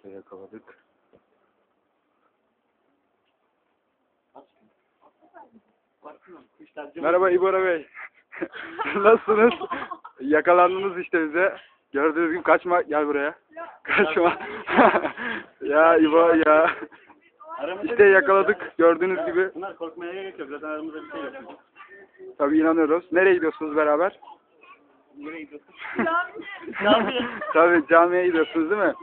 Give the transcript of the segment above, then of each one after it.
İşte yakaladık. Merhaba İbora Bey. Nasılsınız? Yakalandınız işte bize. Gördüğünüz gibi kaçma gel buraya. Kaçma. ya İbo ya. İşte yakaladık gördüğünüz gibi. Bunlar korkmaya gerek yok. Zaten aramızda bir şey yok. Tabii inanıyoruz. Nereye gidiyorsunuz beraber? Nereye gidiyorsun? Cami. Tabii camiye gidiyorsunuz değil mi?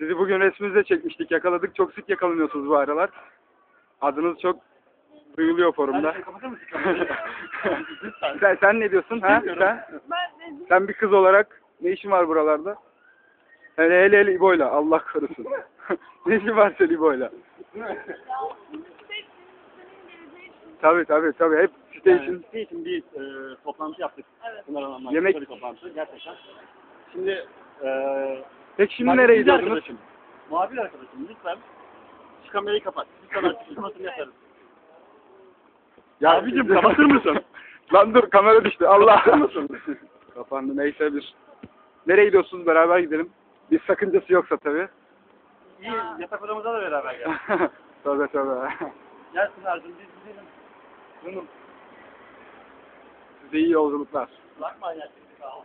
Sizi bugün resminizde çekmiştik. Yakaladık. Çok sık yakalanıyorsunuz bu aralar. Adınız çok duyuluyor forumda. Sen, sen ne diyorsun? Ha? Sen, Ben sen bir kız olarak ne işin var buralarda? Hele hele hele İbo'yla. Allah korusun. ne işin var senin İbo'yla? Tabii tabii tabii. Hep site Yani, için. site için bir e, toplantı yaptık. Evet. Yemek- bir toplantı gerçekten. Şimdi e, Peki şimdi bak, nereye ikinci gidiyorsunuz? Arkadaşım, muhabir arkadaşım lütfen şu kamerayı kapat. Lütfen artık susmasını yaparız. Ya Abicim, kapatır mısın? Lan dur kamera düştü. Allah. Mısın? Kapandı. Neyse bir. Nereye gidiyorsunuz? Beraber gidelim. Bir sakıncası yoksa tabii. İyi yatak odamıza da beraber gel. tabii tabii. Gel Pınar'cığım biz gidelim. Canım. Size iyi yolculuklar. Bakma ya. Sağ ol.